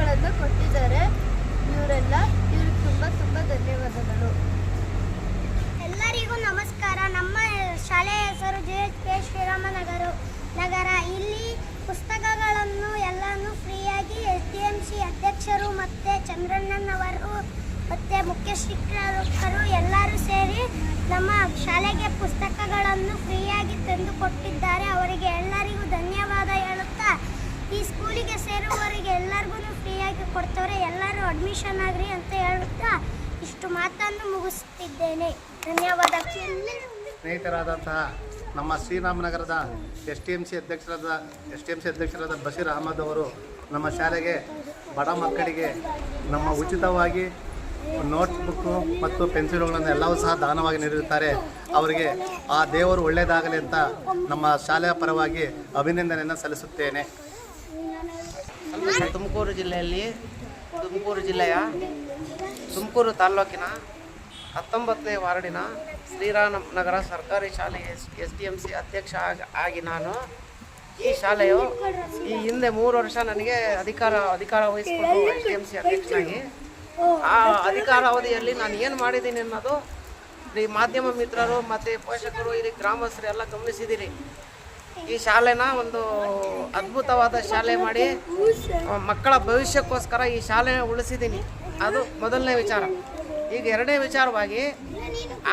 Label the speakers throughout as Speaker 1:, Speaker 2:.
Speaker 1: ಗಳನ್ನು ಕೊಟ್ಟಿದ್ದಾರೆ. ಇವರೆಲ್ಲ ಇವ್ರಿಗೆ ತುಂಬಾ ತುಂಬಾ ಧನ್ಯವಾದಗಳು. ಎಲ್ಲರಿಗೂ ನಮಸ್ಕಾರ. ನಮ್ಮ ಶಾಲೆಯ ಹೆಸರು J H K Srirama Nagar. Nagar ಇಲ್ಲಿ ಪುಸ್ತಕಗಳನ್ನು ಎಲ್ಲಾನು ಫ್ರೀಯಾಗಿ ಎಸ್ ಡಿ ಎಂ ಸಿ ಅಧ್ಯಕ್ಷರು ಮತ್ತು ಚಂದ್ರಣ್ಣನವರು ಮತ್ತು ಮುಖ್ಯ ಶಿಕ್ಷಕರು ಎಲ್ಲರೂ ಸೇರಿ ನಮ್ಮ ಶಾಲೆಗೆ ಪುಸ್ತಕಗಳನ್ನು ಫ್ರೀಯಾಗಿ ತಂದು ಕೊಟ್ಟಿದ್ದಾರೆ. ಅವರಿಗೆ ಎಲ್ಲರಿಗೂ ಧನ್ಯವಾದ ಅಡ್ಮಿಷನ್ ಆಗ್ರಿ ಅಂತ ಹೇಳುತ್ತಾ ಇಷ್ಟು ಮಾತನ್ನು ಮುಗಿಸುತ್ತಿದ್ದೇನೆ ಧನ್ಯವಾದ.
Speaker 2: ಸ್ನೇಹಿತರಾದಂತಹ ನಮ್ಮ ಶ್ರೀರಾಮನಗರದ ಎಸ್ ಟಿ ಎಂ ಸಿ ಅಧ್ಯಕ್ಷರಾದ ಎಸ್ ಟಿ ಎಂ ಸಿ ಅಧ್ಯಕ್ಷರಾದ ಬಶೀರ್ ಅಹಮದ್ ಅವರು ನಮ್ಮ ಶಾಲೆಗೆ ಬಡ ಮಕ್ಕಳಿಗೆ ನಮ್ಮ ಉಚಿತವಾಗಿ ನೋಟ್ಬುಕ್ಕು ಮತ್ತು ಪೆನ್ಸಿಲ್ಗಳನ್ನು ಎಲ್ಲವೂ ಸಹ ದಾನವಾಗಿ ನೀಡಿರುತ್ತಾರೆ. ಅವರಿಗೆ ಆ ದೇವರು ಒಳ್ಳೆಯದಾಗಲಿ ಅಂತ ನಮ್ಮ ಶಾಲೆಯ ಪರವಾಗಿ ಅಭಿನಂದನೆಯನ್ನು ಸಲ್ಲಿಸುತ್ತೇನೆ.
Speaker 3: ತುಮಕೂರು ಜಿಲ್ಲೆಯಲ್ಲಿ ತುಮಕೂರು ಜಿಲ್ಲೆಯ ತುಮಕೂರು ತಾಲ್ಲೂಕಿನ ಹತ್ತೊಂಬತ್ತನೇ ವಾರ್ಡಿನ ಶ್ರೀರಾಮ ನಗರ ಸರ್ಕಾರಿ ಶಾಲೆ S S D M C ಅಧ್ಯಕ್ಷ ಆಗಿ ಆಗಿ ನಾನು ಈ ಶಾಲೆಯು ಈ ಹಿಂದೆ ಮೂರು ವರ್ಷ ನನಗೆ ಅಧಿಕಾರ ಅಧಿಕಾರ ವಹಿಸಿಕೊಂಡು ಎಸ್ ಡಿ ಎಂ ಸಿ ಅಧ್ಯಕ್ಷನಾಗಿ. ಆ ಅಧಿಕಾರ ಅವಧಿಯಲ್ಲಿ ನಾನು ಏನು ಮಾಡಿದ್ದೀನಿ ಅನ್ನೋದು ಈ ಮಾಧ್ಯಮ ಮಿತ್ರರು ಮತ್ತು ಪೋಷಕರು ಇಲ್ಲಿ ಗ್ರಾಮಸ್ಥರು ಎಲ್ಲ ಗಮನಿಸಿದ್ದೀರಿ ಈ ಶಾಲೆನ ಒಂದು ಅದ್ಭುತವಾದ ಶಾಲೆ ಮಾಡಿ ಮಕ್ಕಳ ಭವಿಷ್ಯಕ್ಕೋಸ್ಕರ ಈ ಶಾಲೆ ಉಳಿಸಿದ್ದೀನಿ ಅದು ಮೊದಲನೇ ವಿಚಾರ. ಈಗ ಎರಡನೇ ವಿಚಾರವಾಗಿ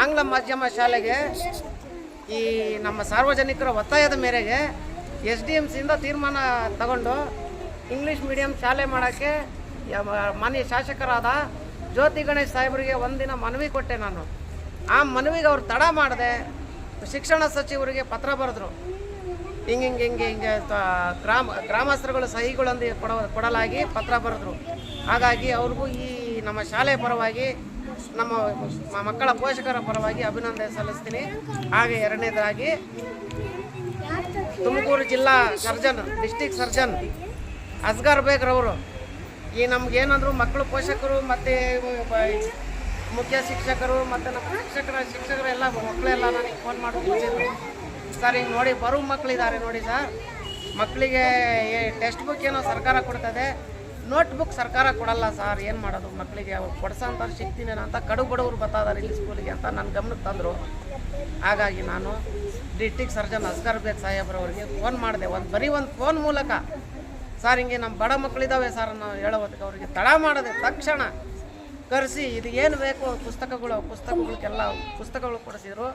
Speaker 3: ಆಂಗ್ಲ ಮಾಧ್ಯಮ ಶಾಲೆಗೆ ಈ ನಮ್ಮ ಸಾರ್ವಜನಿಕರ ಒತ್ತಾಯದ ಮೇರೆಗೆ ಎಸ್ ಡಿ ಎಂ ಸಿಯಿಂದ ತೀರ್ಮಾನ ತಗೊಂಡು ಇಂಗ್ಲೀಷ್ ಮೀಡಿಯಂ ಶಾಲೆ ಮಾಡೋಕ್ಕೆ ಮಾನ್ಯ ಶಾಸಕರಾದ ಜ್ಯೋತಿ ಗಣೇಶ್ ಸಾಹೇಬರಿಗೆ ಒಂದಿನ ಮನವಿ ಕೊಟ್ಟೆ ನಾನು. ಆ ಮನವಿಗೆ ಅವ್ರು ತಡ ಮಾಡಿದೆ ಶಿಕ್ಷಣ ಸಚಿವರಿಗೆ ಪತ್ರ ಬರೆದ್ರು. ಹಿಂಗೆ ಹಿಂಗೆ ಹಿಂಗೆ ಹಿಂಗೆ ಗ್ರಾಮ ಗ್ರಾಮಸ್ಥರುಗಳು ಸಹಿಗಳೊಂದು ಕೊಡ ಕೊಡಲಾಗಿ ಪತ್ರ ಬರೆದ್ರು. ಹಾಗಾಗಿ ಅವ್ರಿಗೂ ಈ ನಮ್ಮ ಶಾಲೆ ಪರವಾಗಿ, ನಮ್ಮ ಮಕ್ಕಳ ಪೋಷಕರ ಪರವಾಗಿ ಅಭಿನಂದನೆ ಸಲ್ಲಿಸ್ತೀನಿ. ಹಾಗೆ ಎರಡನೇದಾಗಿ, ತುಮಕೂರು ಜಿಲ್ಲಾ ಸರ್ಜನ್, ಡಿಸ್ಟಿಕ್ ಸರ್ಜನ್ ಅಸ್ಗರ್ ಬೇಗ್ರವರು. ಈ ನಮ್ಗೇನಾದರೂ ಮಕ್ಕಳು ಪೋಷಕರು ಮತ್ತು ಮುಖ್ಯ ಶಿಕ್ಷಕರು ಮತ್ತು ನಮ್ಮ ಶಿಕ್ಷಕರ ಶಿಕ್ಷಕರು ಎಲ್ಲ ಮಕ್ಕಳೆಲ್ಲ ನನಗೆ ಫೋನ್ ಮಾಡಿ ಸರ್, ಹಿಂಗೆ ನೋಡಿ, ಬರೋ ಮಕ್ಕಳಿದ್ದಾರೆ ನೋಡಿ ಸರ್. ಮಕ್ಕಳಿಗೆ ಟೆಕ್ಸ್ಟ್ ಬುಕ್ ಏನೋ ಸರ್ಕಾರ ಕೊಡ್ತದೆ. ನೋಟ್ ಬುಕ್ ಸರ್ಕಾರ ಕೊಡಲ್ಲ ಸರ್, ಏನು ಮಾಡೋದು ಮಕ್ಕಳಿಗೆ ಕೊಡ್ಸೋಂಥ ಶಕ್ತಿನೇನ ಅಂತ ಕಡು ಬಡವರು ಬರ್ತಾಯಿದ್ದಾರೆ ಇಲ್ಲಿ ಸ್ಕೂಲಿಗೆ ಅಂತ ನನ್ನ ಗಮನಕ್ಕೆ ತಂದರು. ಹಾಗಾಗಿ ನಾನು ಡಿಸ್ಟಿಕ್ ಸರ್ಜನ್ ಅಸ್ಗರ್ ಬೇಗ್ ಸಾಹೇಬ್ರವ್ರಿಗೆ ಫೋನ್ ಮಾಡಿದೆ. ಒಂದು ಬರೀ ಒಂದು ಫೋನ್ ಮೂಲಕ. ಸರ್, ಹಿಂಗೆ ನಮ್ಮ ಬಡ ಮಕ್ಕಳಿದ್ದಾವೆ ಸರ್ ನಾವು ಹೇಳೋದಕ್ಕೆ ಅವರಿಗೆ ತಡ ಮಾಡಿದೆ ತಕ್ಷಣ. ಕರೆಸಿ, ಇದು ಏನು ಬೇಕು ಪುಸ್ತಕಗಳು, ಪುಸ್ತಕಗಳಿಗೆಲ್ಲ ಪುಸ್ತಕಗಳು ಕೊಡಿಸಿದ್ರು.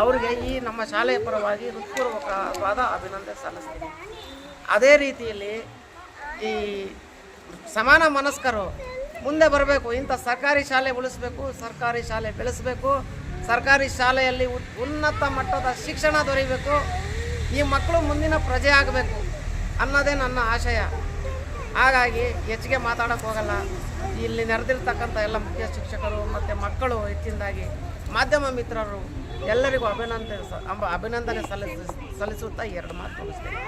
Speaker 3: ಅವ್ರಿಗೆ ಈ ನಮ್ಮ ಶಾಲೆಯ ಪರವಾಗಿ ಹೃತ್ಪೂರ್ವಕವಾದ ಅಭಿನಂದನೆ ಸಲ್ಲಿಸ್ತೀನಿ. ಅದೇ ರೀತಿಯಲ್ಲಿ ಈ ಸಮಾನ ಮನಸ್ಕರು ಮುಂದೆ ಬರಬೇಕು, ಇಂಥ ಸರ್ಕಾರಿ ಶಾಲೆ ಉಳಿಸ್ಬೇಕು, ಸರ್ಕಾರಿ ಶಾಲೆ ಬೆಳೆಸಬೇಕು, ಸರ್ಕಾರಿ ಶಾಲೆಯಲ್ಲಿ ಉನ್ನತ ಮಟ್ಟದ ಶಿಕ್ಷಣ ದೊರೆಯಬೇಕು ಈ ಮಕ್ಕಳು ಮುಂದಿನ ಪ್ರಜೆ ಆಗಬೇಕು ಅನ್ನೋದೇ ನನ್ನ ಆಶಯ. ಹಾಗಾಗಿ ಹೆಚ್ಚಿಗೆ ಮಾತಾಡೋಕ್ಕೆ ಹೋಗಲ್ಲ. ಇಲ್ಲಿ ನೆರೆದಿರ್ತಕ್ಕಂಥ ಎಲ್ಲ ಮುಖ್ಯ ಶಿಕ್ಷಕರು ಮತ್ತು ಮಕ್ಕಳು ಹೆಚ್ಚಿನದಾಗಿ ಮಾಧ್ಯಮ ಮಿತ್ರರು ಎಲ್ಲರಿಗೂ ಅಭಿನಂದನೆ ಅಭಿನಂದನೆ ಸಲ್ಲಿಸ ಸಲ್ಲಿಸುತ್ತಾ ಎರಡು ಮಾತು ಮುಗಿಸ್ತೇನೆ.